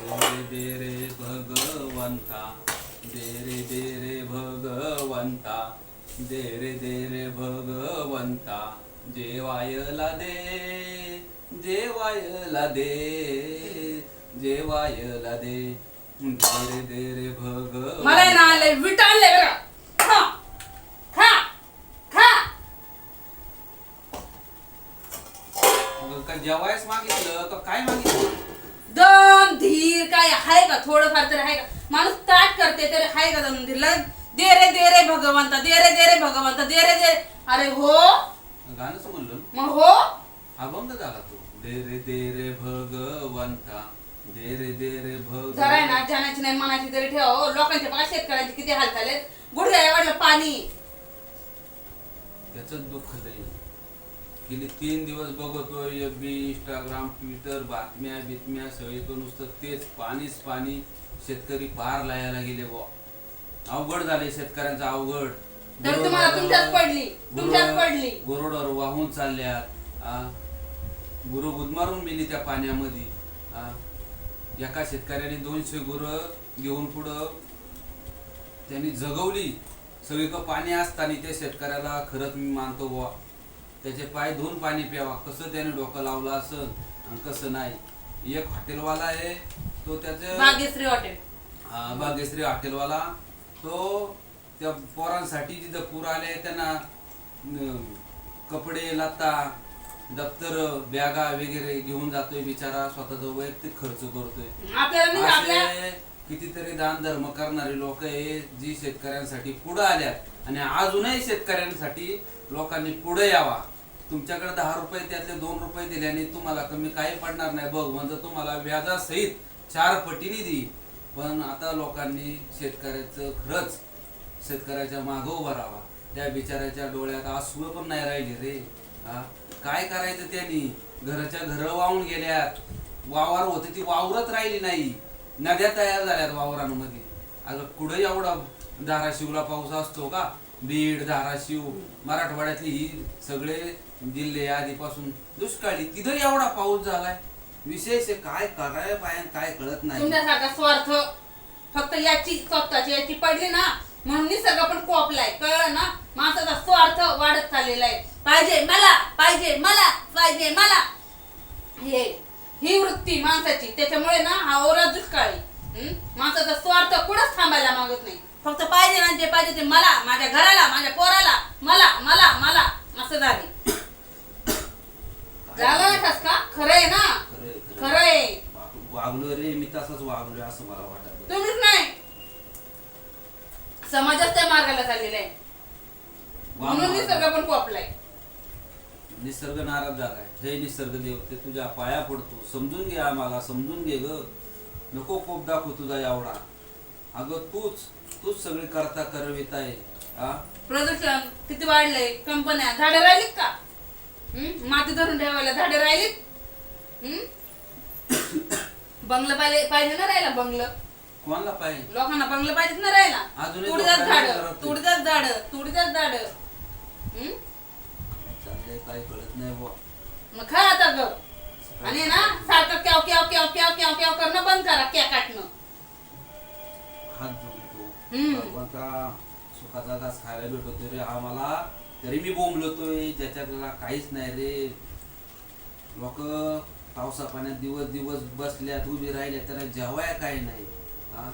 दे दे रे भगवंता दे रे दे रे भगवंता दे रे दे रे भगवंता जेवायला दे जेवायला दे जेवायला दे. दे रे दे रे भगवंता. मला आहे ना आलंय विट आणलंय बरं. खा खा खा. मग काय जेवायच मागितलं? का काय मागितलं? दम धीर काय आहे का? थोडंफार तरी आहे का? माणूस ताट करते तरी आहे का दम धीर दे रे दे रे भगवंता दे रे दे रे भगवंता दे रे दे अरे हो. गाणंच म्हणलं. मग हो. अभंग झाला तू. दे रे दे रे भगवंता दे रे दे रे जरा आहे ना जाण्याची नाही मनाची तरी ठेवा. हो. लोकांच्या बघा शेतकऱ्यांचे किती हाल झालेत. गुडघ्या एवढं पाणी. त्याच दुःख लय गेली तीन दिवस बघतोय एफ बी इंस्टाग्राम ट्विटर बातम्या बितम्या सगळीकडे नुसतं तेच पाणीच पाणी शेतकरी पार लायाला गेले बुवा. अवघड झाले शेतकऱ्यांचं अवघड. तर तुम्हाला पडली तुमच्यात पडली. गुरुडर वाहून चालल्यात. आ? गुरु गुदमारून मेली त्या पाण्यामध्ये. आ? एका शेतकऱ्याने दोनशे गुरं घेऊन पुढं त्यांनी जगवली. सगळीकडं पाणी असताना त्या शेतकऱ्याला खरंच मी मानतो बुवा. त्याचे पाय धुवून पाणी प्यावा. कसं त्याने डोकं लावलं असं आणि कसं नाही. एक हॉटेलवाला आहे तो त्याचं भाग्यश्री हॉटेल. हा, भाग्यश्री हॉटेलवाला. तो त्या पोरांसाठी जिथं पूर आले त्यांना कपडे लता दप्तर बॅगा वगैरे घेऊन जातोय बिचारा. स्वतःचा वैयक्तिक खर्च करतोय. आपल्याला नाही का आपल्या असे कितीतरी दान धर्म करणारे लोक हे जी शेतकऱ्यांसाठी पुढे आल्यात आणि अजूनही शेतकऱ्यांसाठी लोकांनी पुढे यावा. तुमच्याकडे दहा रुपये त्यातले दोन रुपये दिल्याने तुम्हाला कमी काही पडणार नाही. बघ म्हणजे तुम्हाला व्याजासहित चार पटीने देईल पण आता लोकांनी शेतकऱ्याचं खरंच शेतकऱ्याच्या मागं उभा राहावा. त्या बिचाऱ्याच्या डोळ्यात आसू पण नाही राहिले रे. हा? काय करायचं त्यांनी? घराच्या घर वाहून गेल्यात. वावर होते ती वावरत राहिली नाही. नद्या तयार झाल्यात वावरांमध्ये. अगं कुठं एवढा धाराशिवला पाऊस असतो का? बीड धाराशिव मराठवाड्यातली ही सगळे जिल्हे आधीपासून दुष्काळी. तिथं एवढा पाऊस झालाय. विशेष आहे, काय करायला पाहिजे काय कळत नाही. तुमच्यासारखा स्वार्थ फक्त याची स्वतःची याची पडली ना म्हणून निसर्ग पण कोपलाय. कळलं ना? माणसाचा स्वार्थ वाढत चाललेला आहे. पाहिजे मला पाहिजे मला पाहिजे मला. हे ही वृत्ती माणसाची. त्याच्यामुळे ना हा ओरा दुष्काळी हं? माणसाचा स्वार्थ कुठंच थांबायला मागत नाही. फक्त पाहिजे ना जे पाहिजे ते मला माझ्या घराला माझ्या पोराला मला मला मला असं झाले झालं ना ठसका खरं आहे ना खरंय, खरंय. खरं आहे वाग- वागलोय रे मी तसाच वागलोय असं मला वाटत तुम्हीच नाही समाजच त्या मार्गाला चाललेला आहे म्हणून निसर्ग पण कोपलाय निसर्ग नाराज झालाय. हे निसर्ग देवते तुझ्या पाया पडतो. समजून घे आम्हाला समजून घे ग. नको कोप दाखव तुझा एवढा. अगं तूच तूच सगळी करता करवित आहे. हा प्रदूषण किती वाढलंय? कंपन्या झाडे राहिलीत का? हं? माती धरून ठेवायला झाडे राहिलीत? हं? बंगलं पाहिजे पाहिजे ना राहिला बंगलं? कोणाला पाहिजे? लोकांना बंगलं पाहिजेत ना राहिला अजूनही तुडीदार लोकांना झाड करत नाही. तुडीदार झाड तुडीदार झाड. काय कळत नाही बुवा. मग खा आता ग आणि ना सारखं क्याव क्याव क्याव क्याव क्याव क्याव करणं बंद करा क्या काटणं हात हम्म. भगवंता सुखाचा घास खायला भेटतो रे हा मला तरी मी बोंबलतोय ज्याच्याकडे काहीच नाही रे. लोक पावसा पाण्यात दिवस दिवस बसल्यात उभी राहिल्या त्यांना जेवाय काय नाही. हा?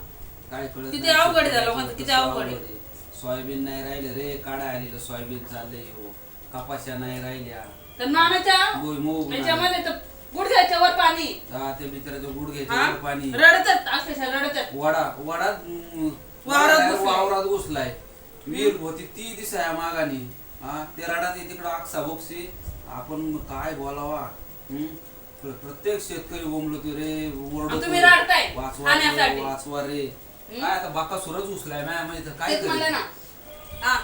काय कळत किती नाही अवघड लोकांचं, किती कसं अवघड. आहे. सोयाबीन नाही राहिलं रे काढा आलेलं सोयाबीन चाललंय हो. कपाशा नाही राहिल्या तर नानाच्या भुईमूग नाही. त्याच्यामध्ये तर गुडघ्याच्या वर पाणी हा, त्या मित्राच्या हा? गुडघ्याच्या पाणी रडतात अक्षरशः रडतात वडा वडा हम्म, वावरात घुसलाय. वावरात घुसलाय विहीर होती ती दिसाय मागानी हा ते रडात तिकडं आक्सा बोक्सी आपण काय बोलावा हम्म? प्र- प्रत्येक शेतकरी बोंबलतो रे ओरडतो तुम्ही रडताय वाचवा रे खाण्यासाठी. वाचवा रे? काय आता बाका घुसलाय माया म्हणजे तर काय तेच म्हणलं करेल ना हा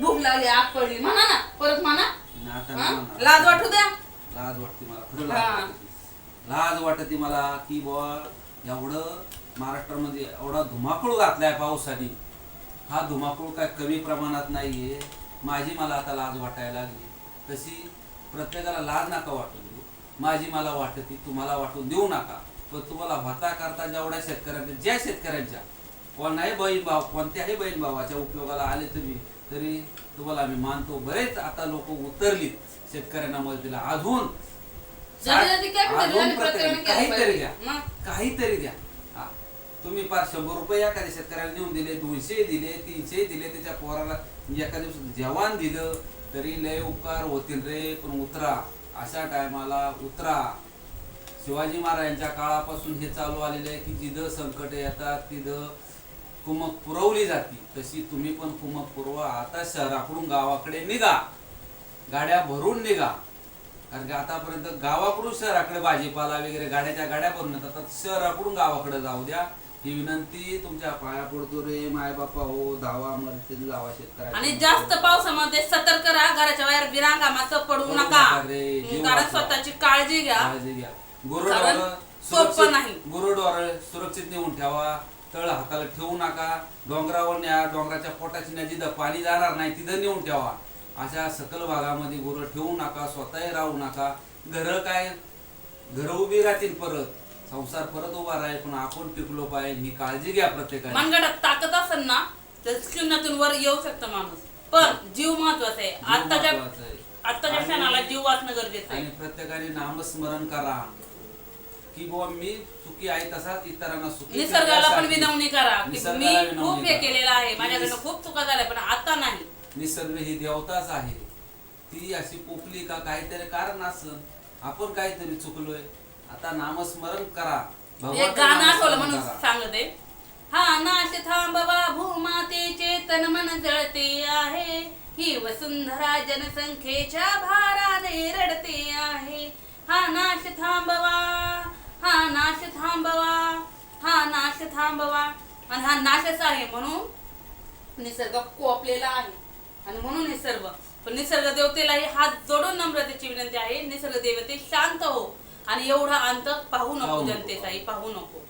भूक लागली आग पडली. म्हणा ना परत म्हणा. नाही, आता हा? नाही म्हणणार. लाज वाटू द्या. लाज वाटते मला खरं हा. लाज वाटते. लाज वाटते मला की बुवा एवढं महाराष्ट्रामध्ये एवढा धुमाकूळ घातलाय पावसाने. हा धुमाकूळ काय कमी प्रमाणात नाहीये. माझी मला आता लाज वाटायला लागली. तशी प्रत्येकाला लाज नका वाटू देऊ. माझी मला वाटते तुम्हाला वाटून देऊ नका. पण तुम्हाला होता करता जेवढ्या शेतकऱ्यांच्या ज्या शेतकऱ्यांच्या कोणाही बहीण भाव कोणत्याही बहीण भावाच्या उपयोगाला आले तुम्ही तरी तुम्हाला आम्ही मानतो. बरेच आता लोक उतरलीत. शेतकऱ्यांना मदतीला अजून काहीतरी. द्या? काहीतरी द्या हा. तुम्ही पार शंभर रुपये एखाद्या शेतकऱ्याला देऊन दिले दोनशे दिले तीनशे दिले त्याच्या पोराला एका दिवसात जेवण दिलं तरी लय उपकार होतील रे पण उतरा. अशा टायमाला उतरा. शिवाजी महाराजांच्या काळापासून हे चालू आलेलं आहे की जिथं संकट येतात तिथं कुमक पुरवली जाते. तशी तुम्ही पण कुमक पुरवा. आता शहराकडून गावाकडे निघा. गाड्या भरून निघा. कारण की आतापर्यंत गावाकडून शहराकडे भाजीपाला वगैरे गाड्याच्या गाड्या भरून येतात. आता शहराकडून गावाकडे जाऊ द्या. ही विनंती तुमच्या पाया पडतो रे माय बापा हो धावा मरतील जावा शेतकऱ्या. आणि जास्त पावसामध्ये सतर्क राहा. घराच्या बाहेर विरांगामाचं पडू पडू नका. रे, जीव कारण वाचवा. स्वतःची काळजी घ्या. काळजी घ्या. कारण गुरुडोर सोपं नाही. गुरुडोर सुरक्षित नेऊन ठेवा. तळ हाताला ठेवू नका. डोंगरावर न्या डोंगराच्या पोटाची न्या जिथं पाणी जाणार नाही तिथं नेऊन ठेवा. अशा सकल भागामध्ये गुरं ठेवू नका स्वतःही राहू नका. घर काय? घर उभी राहतील परत. संसार परत उभा राहील पण आपण टिकलो पाहिजे. ही काळजी घ्या प्रत्येकाने. मनगडात ताकद असेल ना तर शून्यातून वर येऊ शकतो माणूस. पण जीव महत्त्वाचा आहे. आत्ताच्या महत्त्वाचा आहे. आत्ताच्या आणि- क्षणाला जीव वाचणं गरजेचं आणि आहे प्रत्येकाने नामस्मरण करा. की बुवा मी सुखी आहे तसाच इतरांना सुखी निसर्गाला पण विनवणी करा. की मी निसर्गाला खूप हे करा. केलेलं आहे. माझ्याकडनं खूप चुका झाल्या पण आता नाही. निसर्ग ही देवताच आहे. ती अशी पोपली का काहीतरी कारण असं आपण काहीतरी चुकलोय. आता नामस्मरण करा. एक गाणं आठवलं नामस्मरण म्हणून करा. सांगते. हा नाश थांबवा भूमातेचे तन मन जळते आहे. ही वसुंधरा जनसंख्येच्या भाराने रडते आहे. हा नाश थांबवा. हा नाश थांबवा. हा नाश थांबवा. आणि हा नाशच आहे म्हणून निसर्ग कोपलेला आहे. आणि म्हणून हे सर्व पण निसर्ग देवतेलाही हात जोडून नम्रतेची विनंती आहे. निसर्ग देवते शांत हो. आणि एवढा अंत पाहू नको. जनतेचाही पाहू नको.